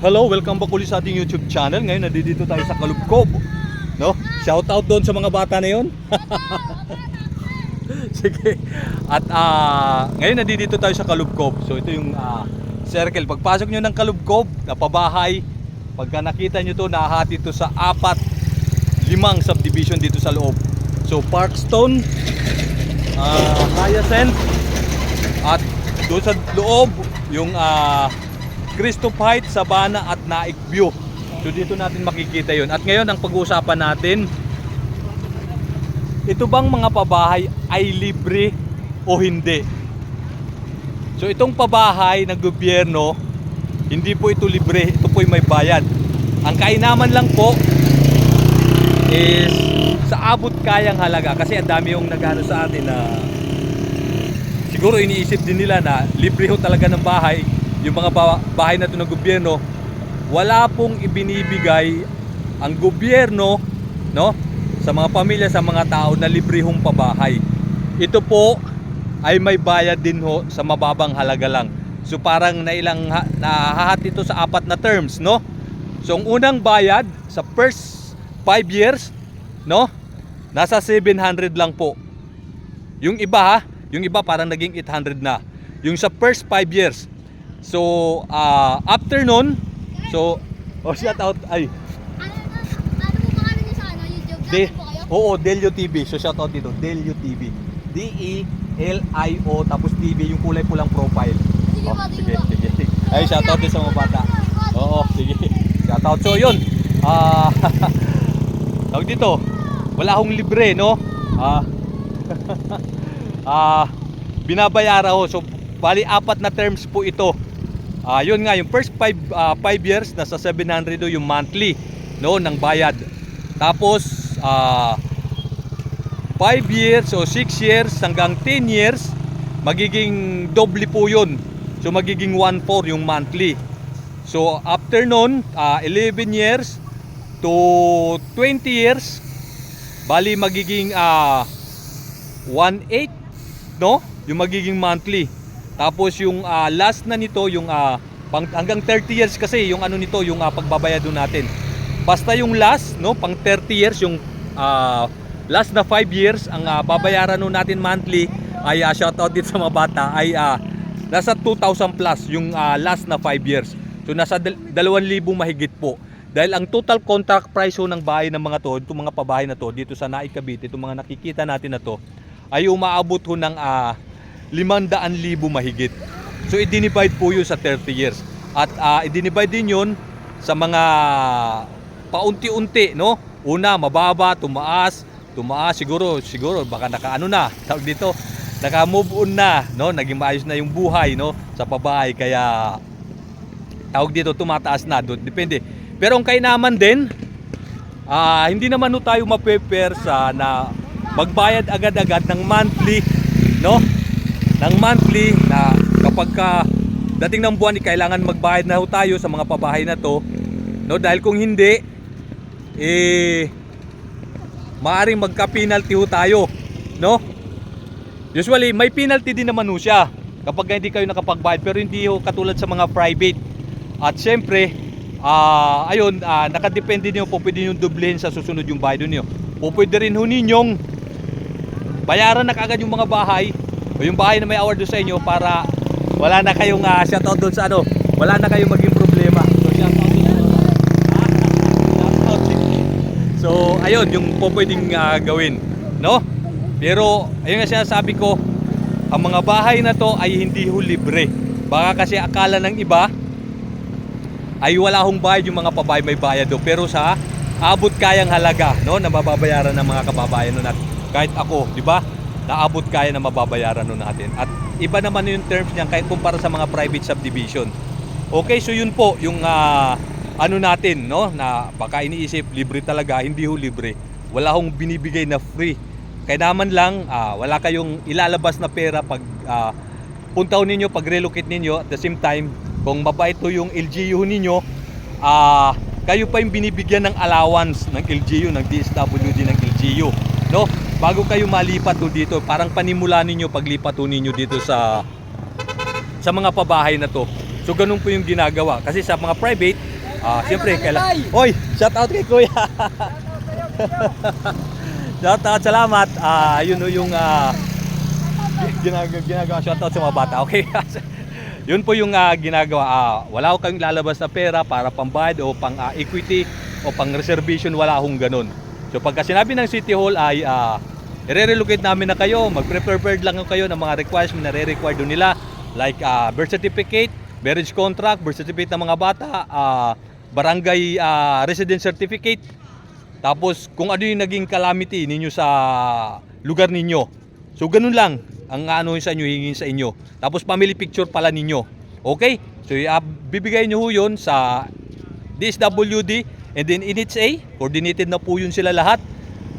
Hello, welcome back ulit sa ating YouTube channel. Ngayon nandito tayo sa Kalubkob. No? Shout out doon sa mga bata na 'yon. Sige. At ah, ngayon nandito tayo sa Kalubkob. So ito yung ah, circle. Pagpasok nyo ng Kalubkob, na pabahay, pagka nakita nyo to, nahati to sa apat, limang subdivision dito sa loob. So Parkstone, ah, Hyacinth, at doon sa loob, yung ah, Christoph Heights, Sabana at Naik View. So dito natin makikita yon. At ngayon ang pag-uusapan natin, ito bang mga pabahay ay libre o hindi? So itong pabahay ng gobyerno, hindi po ito libre, ito po may bayad. Ang kainaman lang po is sa abot kayang halaga kasi ang dami yung nagano sa atin na siguro iniisip din nila na libre ho talaga ng bahay yung mga ba- bahay na ito ng gobyerno wala pong ibinibigay ang gobyerno no sa mga pamilya sa mga tao na libre hong pabahay ito po ay may bayad din ho sa mababang halaga lang so parang nailang nahahat ito sa apat na terms no so ang unang bayad sa first 5 years no nasa 700 lang po yung iba ha, yung iba parang naging 800 na. Yung sa first 5 years. So, ah, after nun, so, oh shout out, ay, de, oo, Delio TV. So, shout out dito, Delio TV. D-E-L-I-O, tapos TV, yung kulay pulang profile. Oh, sige sige. Ay, shout out din sa mga bata. Oo, sige. Shout out. So, yun. Ah, tawag dito, wala akong libre, no? Ah, ah, binabayaran ho. So, bali apat na terms po ito. Ah, yun nga, yung first 5 years nasa 700 do yung monthly no ng bayad. Tapos ah 5 years o 6 years hanggang 10 years magiging doble po yun. So magiging 1.4 yung monthly. So after nun, ah, 11 years to 20 years bali magiging ah 1.8 no? Yung magiging monthly. Tapos yung ah, last na nito yung pang, hanggang 30 years kasi yung ano nito yung ah, pagbabayad natin. Basta yung last no pang 30 years yung ah, last na 5 years ang ah, babayaran nun natin monthly ay uh, shout out din sa mga bata ay ah, nasa 2,000 plus yung ah, last na 5 years. So nasa dal- 2,000 mahigit po. Dahil ang total contract price ho ng bahay ng mga to, itong mga pabahay na to dito sa Naik Cavite, itong mga nakikita natin na to ay umaabot ho ng ah, 500,000 mahigit. So i-divide po yun sa 30 years. At ah, i-divide din yun sa mga paunti-unti, no? Una, mababa, tumaas, tumaas, siguro, siguro, baka nakaano na, tawag dito, naka-move on na, no? Naging maayos na yung buhay, no? Sa pabahay, kaya tawag dito, tumataas na, doon, depende. Pero ang kainaman din, ah, hindi naman no tayo mapepersa na magbayad agad-agad ng monthly, no? Ng monthly na kapag ka dating ng buwan, kailangan magbayad na ho tayo sa mga pabahay na to, no? Dahil kung hindi, eh, maaring magka-penalty ho tayo, no? Usually, may penalty din naman ho siya kapag hindi kayo nakapagbayad, pero hindi ho katulad sa mga private. At syempre, ah ayun, ah, nakadepende niyo po, pwede niyo dublehin sa susunod yung bayad niyo. O pwede rin ho ninyong bayaran na kagad yung mga bahay o yung bahay na may award doon sa inyo para wala na kayong uh, shoutout doon sa ano, wala na kayong maging problema. So shoutout. So ayun, yung po pwedeng ah, gawin, no? Pero ayun nga sinasabi ko, ang mga bahay na to ay hindi ho libre. Baka kasi akala ng iba ay wala hong bayad yung mga pabahay may bayad do pero sa abot kayang halaga no na mababayaran ng mga kababayan no kahit ako di ba naabot kaya na mababayaran no natin. At iba naman yung terms niyan kahit kumpara sa mga private subdivision. Okay so yun po yung ah, ano natin no? Na baka iniisip libre talaga hindi ho libre. Wala hong binibigay na free. Kaya naman lang ah, wala kayong ilalabas na pera pag ah, punta ho ninyo pag relocate ninyo. At the same time kung mabait ho yung LGU ninyo ah kayo pa yung binibigyan ng allowance ng LGU ng DSWD ng LGU no bago kayo malipat ho dito parang panimula ninyo paglipat ho ninyo dito sa sa mga pabahay na to so ganun po yung ginagawa kasi sa mga private Ah, siyempre kaila. Oy, shout out kay Kuya. shout out, salamat. Ah, yun o yung ah ginagawa, ginagawa shout out sa mga bata. Okay. yun po yung ah, ginagawa. Ah, wala ko kayong lalabas na pera para pambayad o pang ah, equity o pang reservation, wala akong ganun. So pagka sinabi ng City Hall ay ah, i-relocate namin na kayo, mag-prepared lang kayo ng mga requirements na re-require doon nila like ah, birth certificate, marriage contract, birth certificate ng mga bata, ah, barangay ah, residence certificate, tapos kung ano yung naging calamity ninyo sa lugar ninyo. So ganun lang ang ano sa inyo hingin sa inyo. Tapos family picture pala ninyo. Okay? So uh, bibigay niyo ho yun sa DSWD and then NHA. Coordinated na po yun sila lahat.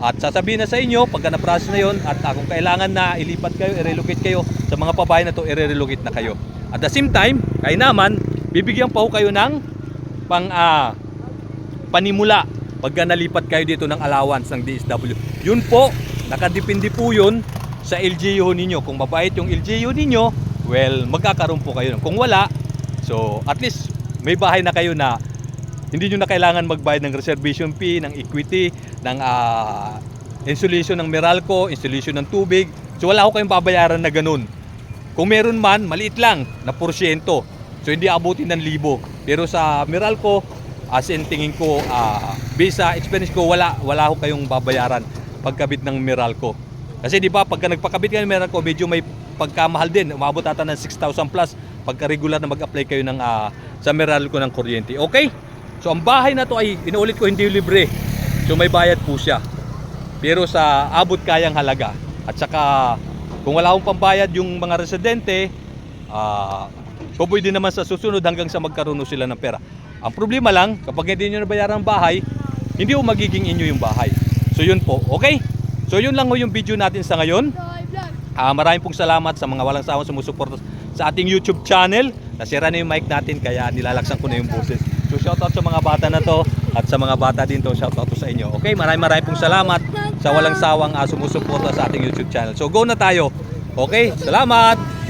At sasabihin na sa inyo pagka na-process na yun at uh, kung kailangan na ilipat kayo, i-relocate kayo sa mga pabahay na to, i-relocate na kayo. At the same time, kayo naman, bibigyan pa ho kayo ng pang ah, panimula pagka nalipat kayo dito ng allowance ng DSW. Yun po, nakadepende po yun sa LGU ninyo. Kung mabait yung LGU ninyo, well, magkakaroon po kayo. Kung wala, so at least may bahay na kayo na hindi nyo na kailangan magbayad ng reservation fee, ng equity, ng ah, installation ng Meralco, installation ng tubig. So wala ko kayong babayaran na ganun. Kung meron man, maliit lang na porsyento. So hindi abutin ng libo. Pero sa Meralco, as in tingin ko, ah, based sa experience ko, wala, wala ko kayong babayaran pagkabit ng Meralco. Kasi di ba, pagka nagpakabit kayo ng Meralco, medyo may pagkamahal din. Umabot ata ng 6,000 plus pagka regular na mag-apply kayo ng, ah, sa Meralco ng kuryente. Okay? So ang bahay na to ay, inuulit ko, hindi libre. So may bayad po siya. Pero sa abot kayang halaga. At saka, kung wala akong pambayad yung mga residente, ah, so pwede naman sa susunod hanggang sa magkaroon sila ng pera. Ang problema lang, kapag hindi nyo nabayaran ang bahay, hindi mo magiging inyo yung bahay. So yun po, okay? So yun lang ho yung video natin sa ngayon. Ah, maraming pong salamat sa mga walang sawang sumusuporta sa ating YouTube channel. Nasira na yung mic natin kaya nilalaksan ko na yung boses. So shoutout sa mga bata na to at sa mga bata din to shoutout to sa inyo. Okay, maraming maraming pong salamat sa walang sawang ah, sumusuporta sa ating YouTube channel. So go na tayo. Okay, salamat!